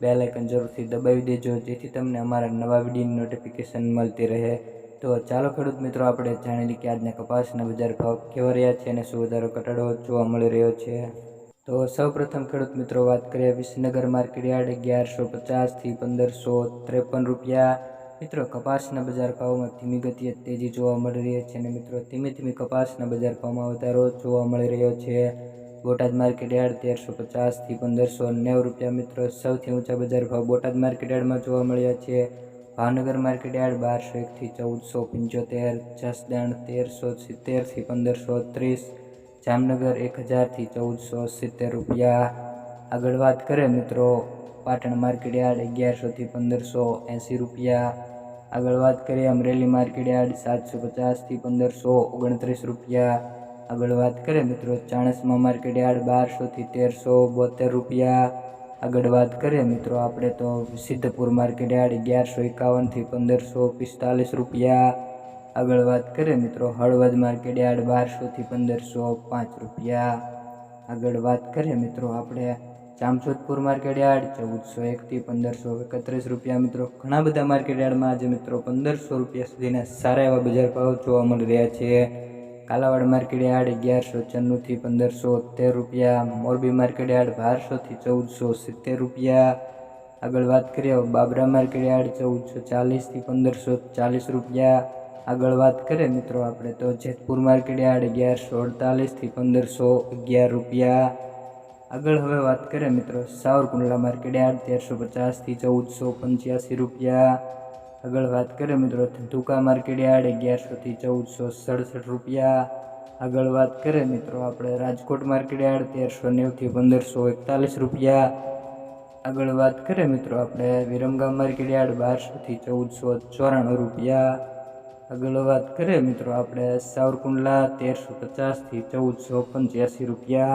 Bell icon જરૂરથી દબાવી દેજો, જેથી તમને અમારા નવા વિડીયોની નોટિફિકેશન મળતી રહે. તો ચાલો ખેડૂત મિત્રો, આપણે જાણી લઈએ કે આજના કપાસના બજાર ભાવ કેવા રહ્યા છે અને શું વધારો ઘટાડો જોવા મળી રહ્યો છે. તો સૌપ્રથમ ખેડૂત મિત્રો, વાત કરીએ વિસનગર માર્કેટ યાર્ડ અગિયારસો પચાસથી પંદરસો ત્રેપન રૂપિયા. મિત્રો, કપાસના બજાર ભાવમાં ધીમી ગતિએ તેજી જોવા મળી રહી છે અને મિત્રો, ધીમે ધીમે કપાસના બજાર ભાવમાં વધારો જોવા મળી રહ્યો છે. બોટાદ માર્કેટ યાર્ડ તેરસો પચાસથી પંદરસો નેવું રૂપિયા મિત્રો સૌથી ઊંચા બજાર ભાવ બોટાદ માર્કેટ યાર્ડમાં જોવા મળ્યા છે. ભાવનગર માર્કેટ યાર્ડ બારસો એકથી ચૌદસો પંચોતેર, જસદણ તેરસો સિત્તેરથી પંદરસો ત્રીસ, જામનગર એક હજારથી ચૌદસો સિત્તેર રૂપિયા. આગળ વાત કરીએ મિત્રો, પાટણ માર્કેટ યાર્ડ અગિયારસોથી પંદરસો એંસી રૂપિયા. આગળ વાત કરીએ અમરેલી માર્કેટ યાર્ડ સાતસો પચાસથી પંદરસો ઓગણત્રીસ રૂપિયા. આગળ વાત કરીએ મિત્રો, ચાણસમાં માર્કેટ યાર્ડ બારસોથી તેરસો બોતેર રૂપિયા આગળ વાત કરીએ મિત્રો, આપણે તો સિદ્ધપુર માર્કેટ યાર્ડ અગિયારસો એકાવનથી પંદરસો પિસ્તાલીસ રૂપિયા આગળ વાત કરીએ મિત્રો, હળવદ માર્કેટ યાર્ડ બારસોથી પંદરસો પાંચ રૂપિયા આગળ વાત કરીએ મિત્રો, આપણે જામજોધપુર માર્કેટ યાર્ડ ચૌદસો એકથી પંદરસો એકત્રીસ રૂપિયા મિત્રો, ઘણા બધા માર્કેટ યાર્ડમાં આજે મિત્રો પંદરસો રૂપિયા સુધીના સારા એવા બજાર ભાવ જોવા મળી રહ્યા છે. કાલાવાડ માર્કેટ યાર્ડ અગિયારસો છન્નુંથી પંદરસો તેર રૂપિયા મોરબી માર્કેટ યાર્ડ બારસોથી ચૌદસો સિત્તેર રૂપિયા આગળ વાત કરીએ બાબરા માર્કેટ યાર્ડ ચૌદસો ચાલીસથી પંદરસો ચાલીસ રૂપિયા. આગળ વાત કરીએ મિત્રો આપણે તો જેતપુર માર્કેટ યાર્ડ અગિયારસો અડતાલીસથી પંદરસો અગિયાર રૂપિયા. આગળ હવે વાત કરીએ મિત્રો સાવરકુંડલા માર્કેટ યાર્ડ તેરસો પચાસથી ચૌદસો પંચ્યાસી રૂપિયા. આગળ વાત કરીએ મિત્રો, ધંધુકા માર્કેટ યાર્ડ અગિયારસોથી ચૌદસો સડસઠ રૂપિયા. આગળ વાત કરીએ મિત્રો, આપણે રાજકોટ માર્કેટ યાર્ડ તેરસો નેવથી પંદરસો એકતાલીસ રૂપિયા. આગળ વાત કરીએ મિત્રો, આપણે વિરમગામ માર્કેટ યાર્ડ બારસોથી ચૌદસો ચોરાણું રૂપિયા. આગળ વાત કરીએ મિત્રો, આપણે સાવરકુંડલા તેરસો પચાસથી ચૌદસો પંચ્યાસી રૂપિયા.